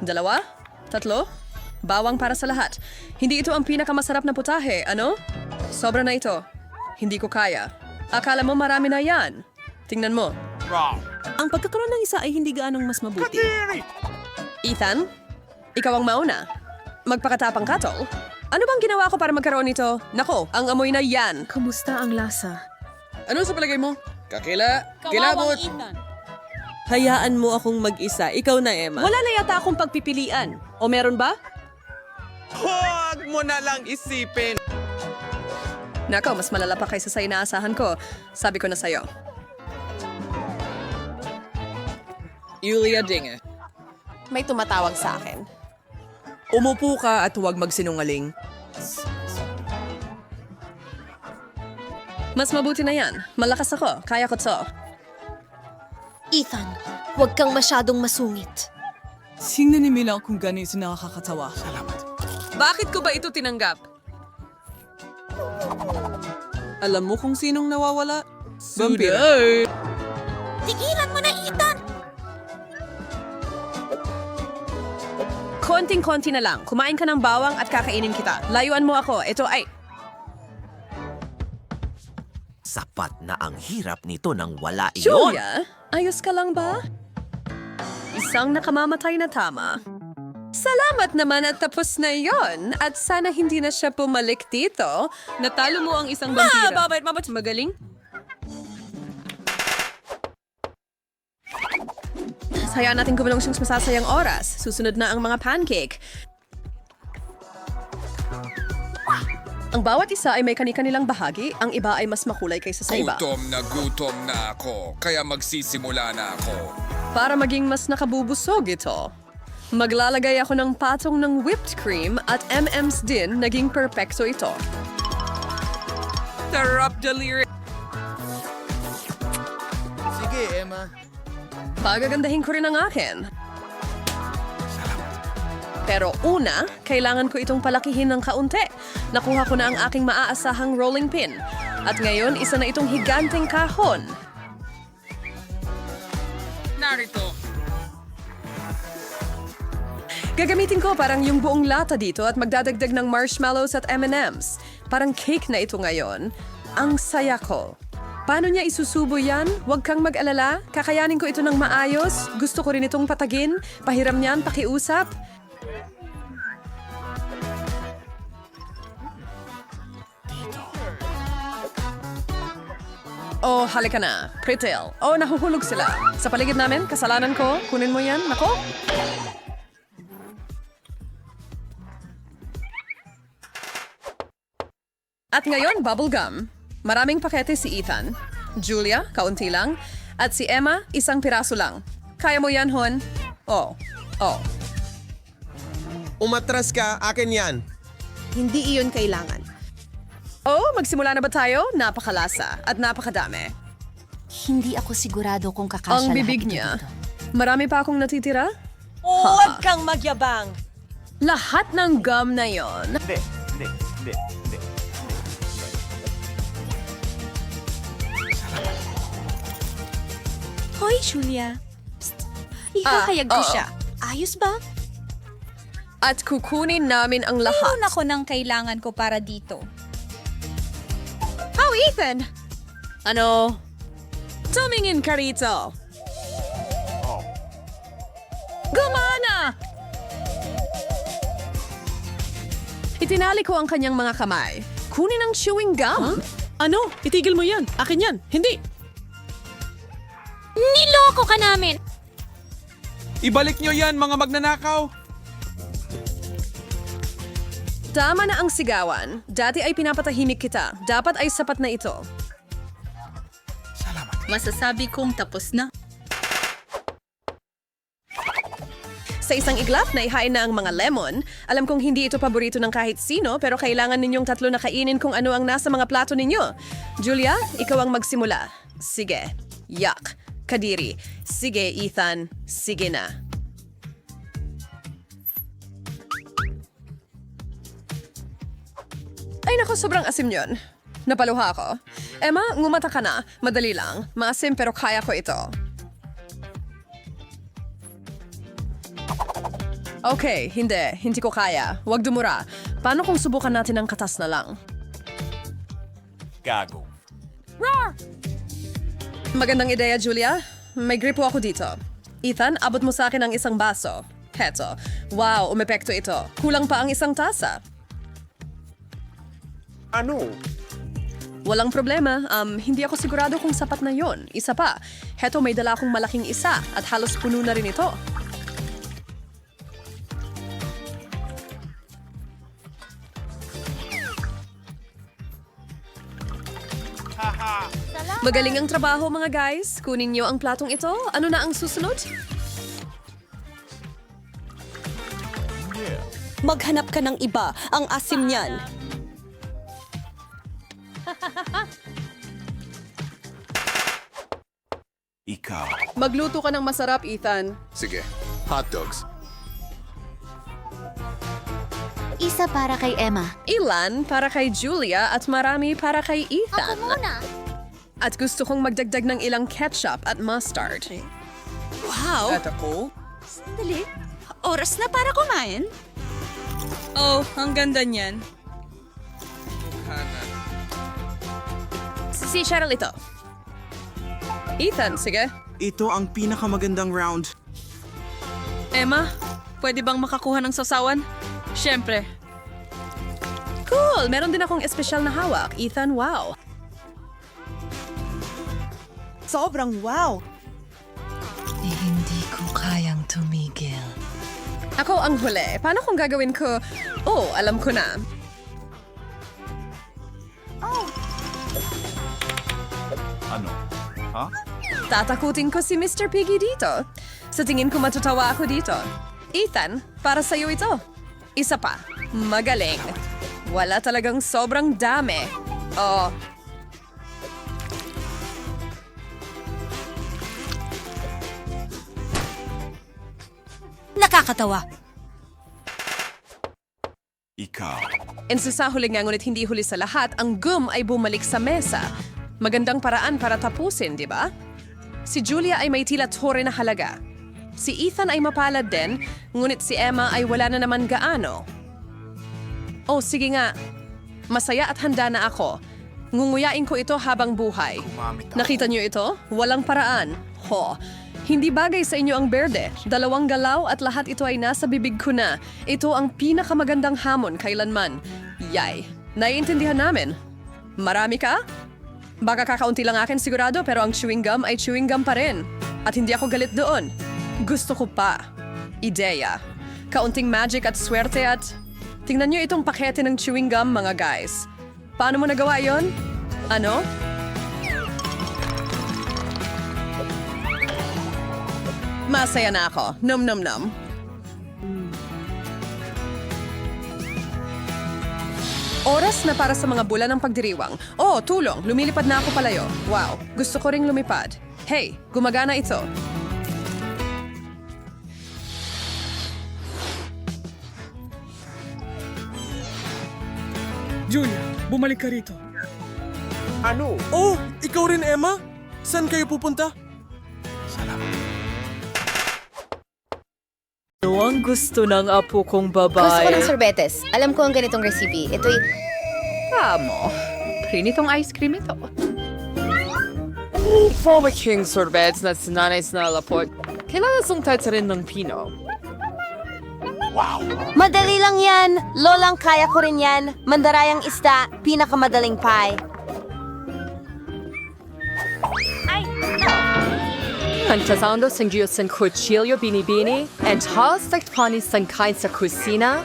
Dalawa? Tatlo? Bawang para sa lahat. Hindi ito ang pinakamasarap na putahe, ano? Sobra na ito. Hindi ko kaya. Akala mo marami na yan. Tingnan mo. Ang pagkakaroon ng isa ay hindi gaanong mas mabuti. Ethan, ikaw ang mauna. Magpakatapang ka, tol. Ano bang ginawa ko para magkaroon nito? Nako, ang amoy na yan. Kamusta ang lasa? Ano sa palagay mo? Kakila, kilabot. Hayaan mo akong mag-isa. Ikaw na, Emma. Wala na yata akong pagpipilian. O meron ba? Huwag mo na lang isipin. Nako, mas malala pa kaysa sa inaasahan ko. Sabi ko na sa'yo. Yulia Dinge. May tumatawag sa akin. Umupo ka at huwag magsinungaling. Mas mabuti na yan. Malakas ako. Kaya ko to. Ethan, huwag kang masyadong masungit. Tingnan ni Mila kung ganito nakakatawa. Bakit ko ba ito tinanggap? Alam mo kung sinong nawawala? Vampira. Tigilan mo na, Ethan! Konting-konti na lang. Kumain ka ng bawang at kakainin kita. Layuan mo ako. Ito ay... Sapat na ang hirap nito nang wala iyon. Julia, ayos ka lang ba? Isang nakamamatay na tama. Salamat naman at tapos na yon. At sana hindi na siya pumalik dito. Natalo mo ang isang vampira. babait, mabait. Magaling. Hayaan natin gumulong siyang masasayang oras. Susunod na ang mga pancake. Ang bawat isa ay may kani-kanilang bahagi, ang iba ay mas makulay kaysa sa iba. Gutom na gutom na ako, kaya magsisimula na ako. Para maging mas nakabubusog ito. Maglalagay ako ng patong ng whipped cream at M&M's din, naging perpekto ito. Sarap delirious. Sige, Emma. Pagagandahin ko rin ang akin. Pero una, kailangan ko itong palakihin ng kaunti. Nakuha ko na ang aking maaasahang rolling pin. At ngayon, isa na itong higanteng kahon. Narito. Gagamitin ko parang yung buong lata dito at magdadagdag ng marshmallows at M&M's. Parang cake na ito ngayon. Ang saya ko. Paano niya isusubo yan? Huwag kang mag-alala. Kakayanin ko ito ng maayos. Gusto ko rin itong patagin. Pahiram niyan, pakiusap. Oh, halika na. Pritil. Oh, nahuhulog sila. Sa paligid namin, kasalanan ko. Kunin mo yan. Nako. At ngayon, bubblegum. Maraming pakete si Ethan. Julia, kaunti lang. At si Emma, isang piraso lang. Kaya mo yan, Hon? Oh. Oh. Umatras ka, akin yan. Hindi iyon kailangan. Oh, magsimula na ba tayo? Napakalasa at napakadami. Hindi ako sigurado kung kakasya Ang bibig lahat ito niya. dito. Marami pa akong natitira? Huwag kang magyabang. Lahat ng gum na yon. Hoy, Julia. Psst. Ihahayag Ah, ko oo. siya. Ayos ba? At kukunin namin ang lahat. Mayroon ako ng kailangan ko para dito. Oh, Ethan! Ano? Tumingin ka rito. Gumana! Itinali ko ang kanyang mga kamay. Kunin ang chewing gum. Ano? Itigil mo yan. Akin yan. Hindi. Niloko ka namin! Ibalik nyo yan, mga magnanakaw. Tama na ang sigawan. Dati ay pinapatahimik kita. Dapat ay sapat na ito. Masasabi kong tapos na. Sa isang iglap na ihain na ang mga lemon, alam kong hindi ito paborito ng kahit sino pero kailangan ninyong tatlo na kainin kung ano ang nasa mga plato ninyo. Julia, ikaw ang magsimula. Sige. Yuck. Kadiri. Sige, Ethan. Sige na. Ay nako, sobrang asim yun. Napaluha ako. Emma, ngumata ka na. Madali lang. Maasim pero kaya ko ito. Okay, hindi. Hindi ko kaya. Huwag dumura. Paano kung subukan natin ang katas na lang? Gago. Magandang ideya, Julia. May gripo ako dito. Ethan, abot mo sa akin ang isang baso. Heto. Wow, umepekto ito. Kulang pa ang isang tasa. Ano? Walang problema. Um, hindi ako sigurado kung sapat na yon. Isa pa. Heto, may dala akong malaking isa at halos puno na rin ito. Magaling ang trabaho mga guys. Kunin niyo ang platong ito. Ano na ang susunod? Maghanap ka ng iba. Ang asim niyan. Magluto ka ng masarap, Ethan. Sige, hot dogs. Isa para kay Emma. Ilan para kay Julia at marami para kay Ethan. muna. At gusto kong magdagdag ng ilang ketchup at mustard. Wow! At ako? Dali. Oras na para kumain. Oh, ang ganda niyan. Si Cheryl ito. Ethan, sige. Ito ang pinakamagandang round. Emma, pwede bang makakuha ng sasawan? Siyempre. Cool! Meron din akong espesyal na hawak. Ethan, wow. Sobrang wow! Ako ang huli. Paano kung gagawin ko? Oh, alam ko na. Ano? Ha? Tatakutin ko si Mr. Piggy dito. Sa tingin ko matutawa ako dito. Ethan, para sa'yo ito. Isa pa. Magaling. Wala talagang sobrang dami. Oh, Nakakatawa. Ikaw. Insisa huli nga ngunit hindi huli sa lahat, ang gum ay bumalik sa mesa. Magandang paraan para tapusin, di ba? Si Julia ay may tila tore na halaga. Si Ethan ay mapalad din, ngunit si Emma ay wala na naman gaano. Oh, sige nga. Masaya at handa na ako. Ngunguyain ko ito habang buhay. Nakita niyo ito? Walang paraan. Ho. Hindi bagay sa inyo ang berde. Dalawang galaw at lahat ito ay nasa bibig ko na. Ito ang pinakamagandang hamon kailanman. Yay. Naiintindihan namin. Marami ka? Baka kakaunti lang akin sigurado pero ang chewing gum ay chewing gum pa rin. At hindi ako galit doon. Gusto ko pa. Ideya. Kaunting magic at swerte at... Tingnan niyo itong pakete ng chewing gum mga guys. Paano mo nagawa yon? Ano? Masaya na ako. Num num num. Oras na para sa mga bulan ng pagdiriwang. Oh, tulong. Lumilipad na ako palayo. Wow. Gusto ko ring lumipad. Hey, gumagana ito. Julia, bumalik ka rito. Ano? Oh, ikaw rin, Emma? Saan kayo pupunta? Ang gusto ng apo kong babae? Gusto ko ng sorbetes. Alam ko ang ganitong recipe. Ito'y... Amo. Prinitong ice cream ito. Former King Sorbets na sinanay na lapot. Kailangan song rin ng Pino. Madali lang yan. Lolang kaya ko rin yan. Mandarayang isda, pinakamadaling pie. Antasando sang Diyos sa cuchillo binibini and halos takpani sang kain sa kusina.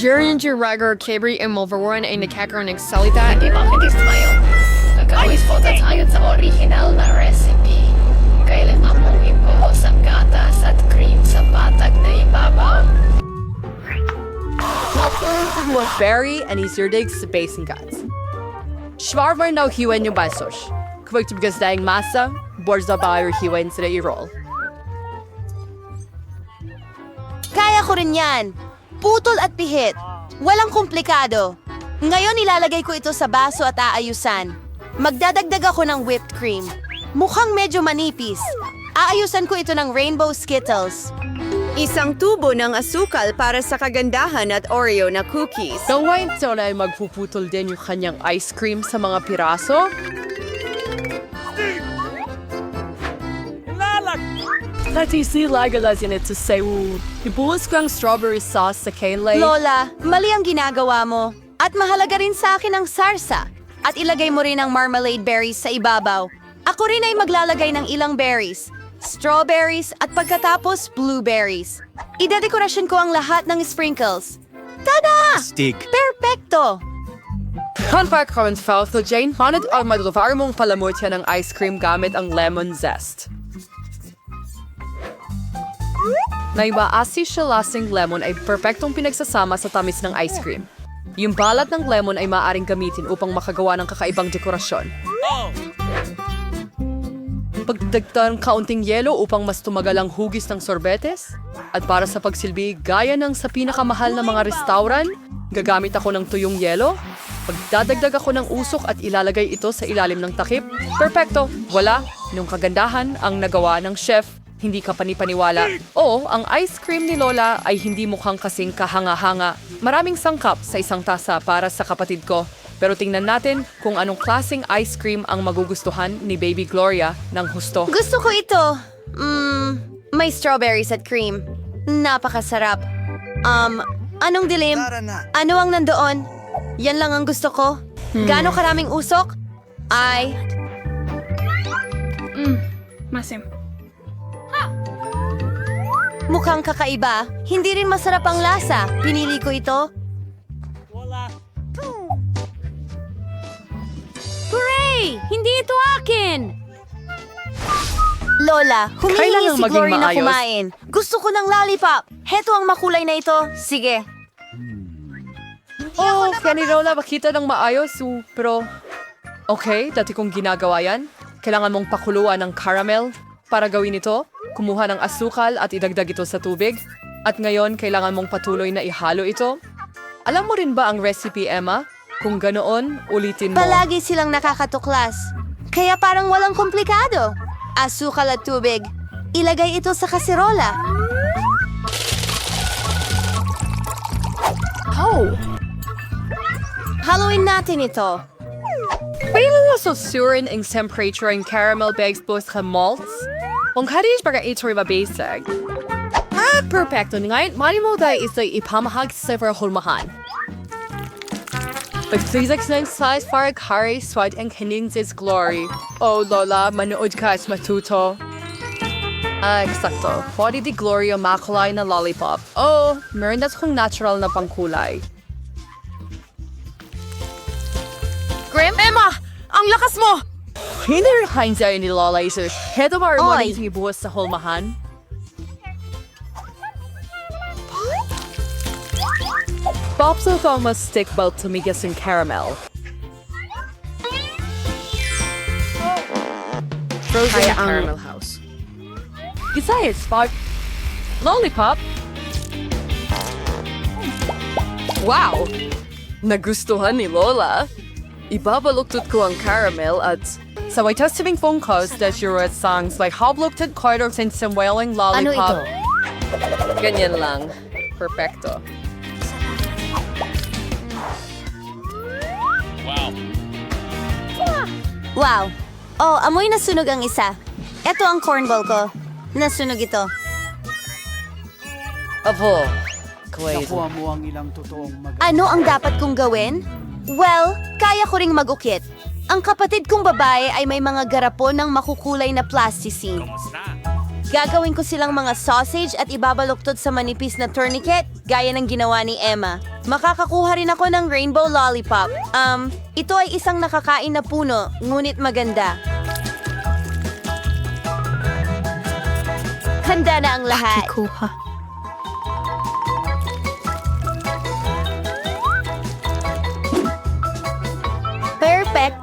During your regular Cabri and Mulverwarren ay nakakaroon ng salita, ibang tayo. Nagawis po tayo sa original na recipe. Kailangan mong ibuhos ang gatas at cream sa batag na ibabaw. With berry and isirdig sa basin guts. Schwarmer na hiwen yung basos. Tubigas dahil masa, borza ba yung hiwen sila i-roll. Kaya ko rin yan. Putol at pihit. Walang komplikado. Ngayon ilalagay ko ito sa baso at aayusan. Magdadagdag ako ng whipped cream. Mukhang medyo manipis. Aayusan ko ito ng rainbow skittles. Isang tubo ng asukal para sa kagandahan at Oreo na cookies. Gawain ito na ay magpuputol din yung kanyang ice cream sa mga piraso. Pati sila galas yan ito sa Ibuhos ko ang strawberry sauce sa Kaylay. Lola, mali ang ginagawa mo. At mahalaga rin sa akin ang sarsa. At ilagay mo rin ang marmalade berries sa ibabaw. Ako rin ay maglalagay ng ilang berries. Strawberries at pagkatapos blueberries. Idedekorasyon ko ang lahat ng sprinkles. Tada! Stick. Perfecto! Contact comments foul to Jane Honnet ang maduvar mong palamutya ng ice cream gamit ang lemon zest. Na ibaasi siya lasing lemon ay perpektong pinagsasama sa tamis ng ice cream. Yung balat ng lemon ay maaaring gamitin upang makagawa ng kakaibang dekorasyon. Pagdagdag ng kaunting yelo upang mas tumagal ang hugis ng sorbetes. At para sa pagsilbi, gaya ng sa pinakamahal na mga restaurant, gagamit ako ng tuyong yelo. Pagdadagdag ako ng usok at ilalagay ito sa ilalim ng takip. Perfecto! Wala. Nung kagandahan ang nagawa ng chef, hindi ka panipaniwala. Oo, ang ice cream ni Lola ay hindi mukhang kasing kahanga-hanga. Maraming sangkap sa isang tasa para sa kapatid ko. Pero tingnan natin kung anong klaseng ice cream ang magugustuhan ni Baby Gloria ng husto. Gusto ko ito. Mmm, may strawberries at cream. Napakasarap. Um, anong dilim? Ano ang nandoon? Yan lang ang gusto ko. Gaano karaming usok? Ay, Masim. Mukhang kakaiba. Hindi rin masarap ang lasa. Pinili ko ito. Hooray! Hindi ito akin! Lola, Kailangang si Glory na kumain. Gusto ko ng lollipop. Heto ang makulay na ito. Sige. Oh, kaya ni Lola makita ng maayos. uh, pero, okay, dati kong ginagawa yan. Kailangan mong pakuluan ng caramel. Para gawin ito, kumuha ng asukal at idagdag ito sa tubig. At ngayon, kailangan mong patuloy na ihalo ito. Alam mo rin ba ang recipe, Emma? Kung ganoon, ulitin mo. Palagi silang nakakatuklas. Kaya parang walang komplikado. Asukal at tubig. Ilagay ito sa kaserola. Oh! Haluin natin ito. Kailan na susurin ang temperature ng caramel bags plus sa malts? Kung kadis para ito rin mabasag. Ah, perfecto. Ngayon, mali mo dahil ito ipamahag sa hulmahan. Pag-physics ng size para kari swat ang kaninsis glory. Oh, Lola, manood ka at matuto. Ah, eksakto. Pwede di Gloria makulay na lollipop. Oh, meron na kong natural na pangkulay. Grim? Emma! Ang lakas mo! Kain sa'yo ni Lola ba rin mo rin ibuhos sa hulmahan? Pops of almost stick belt tumigas ng caramel. Frozen caramel house. Besides, spark lollipop. Wow! Nagustuhan ni Lola. Ibabaluktot ko ang caramel at sa way testing phone calls that you wrote songs like Hobluktot Quarter since some wailing Ano lollipop. ito? Ganyan lang. Perfecto. Wow. Oh, amoy nasunog ang isa. Ito ang cornball ko. Nasunog ito. Apo. Kuwait. Ano ang dapat kong gawin? Well, kaya ko ring magukit. Ang kapatid kong babae ay may mga garapon ng makukulay na plasticine. Gagawin ko silang mga sausage at ibabaluktot sa manipis na tourniquet gaya ng ginawa ni Emma. Makakakuha rin ako ng rainbow lollipop. Um, ito ay isang nakakain na puno, ngunit maganda. Handa na ang lahat.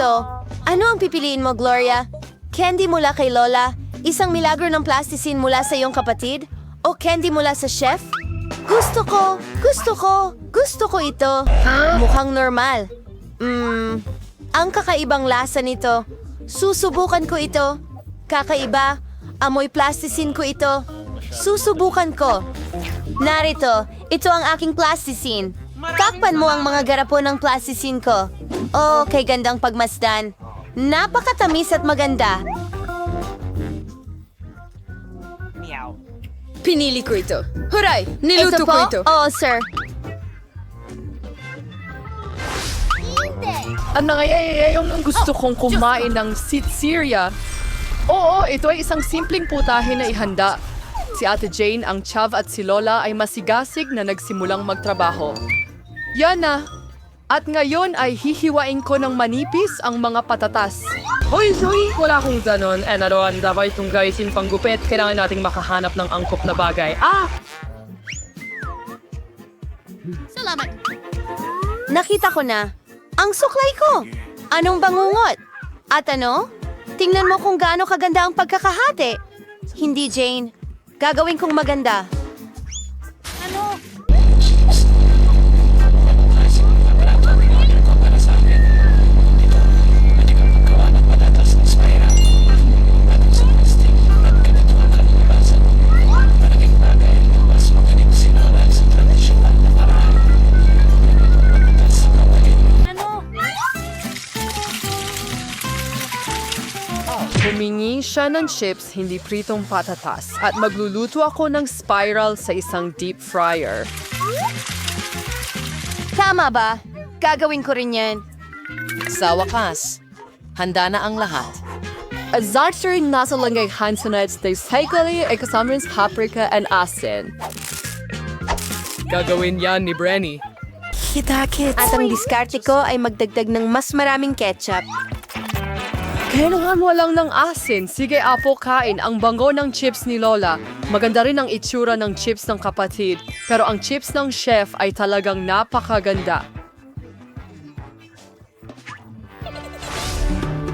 Perfecto! Ano ang pipiliin mo, Gloria? Candy mula kay Lola? Isang milagro ng plasticine mula sa iyong kapatid? O candy mula sa chef? Gusto ko! Gusto ko! Gusto ko ito! Mukhang normal. Hmm, ang kakaibang lasa nito. Susubukan ko ito. Kakaiba. Amoy plasticine ko ito. Susubukan ko. Narito, ito ang aking plasticine. Takpan mo ang mga garapon ng plasticine ko. Oh, kay gandang pagmasdan. Napakatamis at maganda. Pinili ko ito. Huray! Niluto ito ko po? ito. Oo, sir. Ang nangayayayaw ng gusto kong kumain ng sitseria. Oo, ito ay isang simpleng putahe na ihanda. Si Ate Jane, ang Chav at si Lola ay masigasig na nagsimulang magtrabaho. Yan na. At ngayon ay hihiwain ko ng manipis ang mga patatas. Hoy, Zoe! Wala akong ganon. Eh, naroon, dapat itong gaisin panggupit. Kailangan nating makahanap ng angkop na bagay. Ah! Nakita ko na. Ang suklay ko. Anong bangungot? At ano? Tingnan mo kung gaano kaganda ang pagkakahati. Hindi, Jane. Gagawin kong maganda. Humingi siya ng chips, hindi pritong patatas. At magluluto ako ng spiral sa isang deep fryer. Tama ba? Gagawin ko rin yan. Sa wakas, handa na ang lahat. At zarter nasa langgay hansonet na cycling ay kasama rin paprika and asin. Gagawin yan ni Brenny. At ang diskarte ko ay magdagdag ng mas maraming ketchup. Kailangan mo lang ng asin. Sige, apo, kain. Ang bango ng chips ni Lola. Maganda rin ang itsura ng chips ng kapatid. Pero ang chips ng chef ay talagang napakaganda.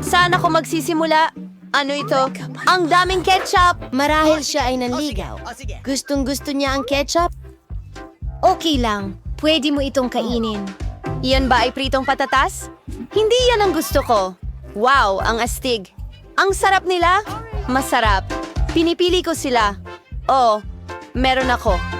Saan ako magsisimula? Ano ito? Ang daming ketchup! Marahil siya ay nanligaw. Gustong gusto niya ang ketchup? Okay lang. Pwede mo itong kainin. Iyan ba ay pritong patatas? Hindi yan ang gusto ko. Wow, ang astig. Ang sarap nila? Masarap. Pinipili ko sila. Oh, meron ako.